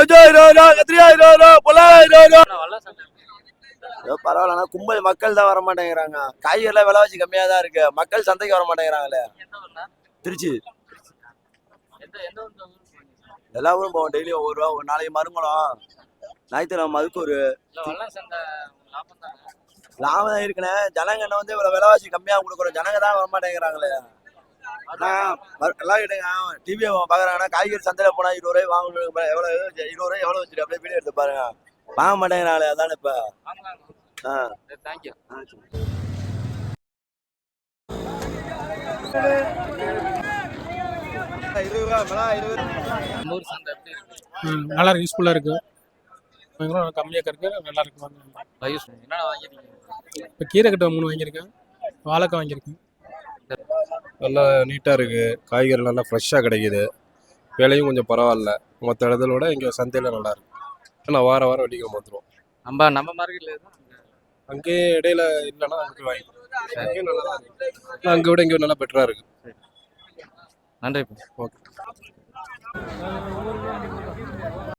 இருபது ரூபா கத்திரிக்காய் ரூபா பொல்லாங்க ரூபா ஏதோ பரவாயில்ல கும்பல் மக்கள் தான் வர மாட்டேங்கிறாங்க காய்கறிலாம் விலைவாசி கம்மியா தான் இருக்கு மக்கள் சந்தைக்கு வர மாட்டேங்கிறாங்களே திருச்சி எல்லா ஊரும் போவோம் டெய்லி ஒவ்வொரு ரூபா ஒரு நாளைக்கு மறுமலம் ஞாயிற்றுக்கிழமை மதுக்கூர் லாபம் தான் இருக்குண்ணே ஜனங்க என்ன வந்து இவ்வளவு விலைவாசி கம்மியா கொடுக்குறோம் ஜனங்க தான் வர மாட்டேங்கிறாங்களே எல்லாம் கிட்டங்க டிவியை பாக்குறாங்கன்னா காய்கறி சந்தையில போனா இருபது ரூபாய் வாங்கணும் எவ்வளவு இருபது ரூபாய் எவ்வளவு வச்சுட்டு அப்படியே வீடியோ எடுத்து பாருங்க. வாங்க மாட்டேங்கிறாங்களே அதானே இப்ப. ஆ. தேங்க்யூ நல்லா இருக்கு யூஸ்ஃபுல்லாக இருக்கு. கம்மியாக இருக்கு நல்லா இருக்கு வாங்க. இப்போ கீரை கட்டை மூணு வாங்கியிருக்கேன் வாழைக்காய் வாங்கியிருக்கேன். நல்லா நீட்டாக இருக்குது காய்கறி நல்லா ஃப்ரெஷ்ஷாக கிடைக்குது. விலையும் கொஞ்சம் பரவாயில்ல. மற்ற இடத்துல விட இங்கே சந்தையில் நல்லா இருக்கு. நான் வாரம் வாரம் வெள்ளிக்கிழமை வந்துடுவோம் நம்ம நம்ம மார்க்கெட்ல எதுவும் அங்கேயே இடையில இல்லைன்னா அங்கே இருக்கு. அங்கே விட இங்கே நல்லா பெட்டராக இருக்கு. நன்றி ஓகே.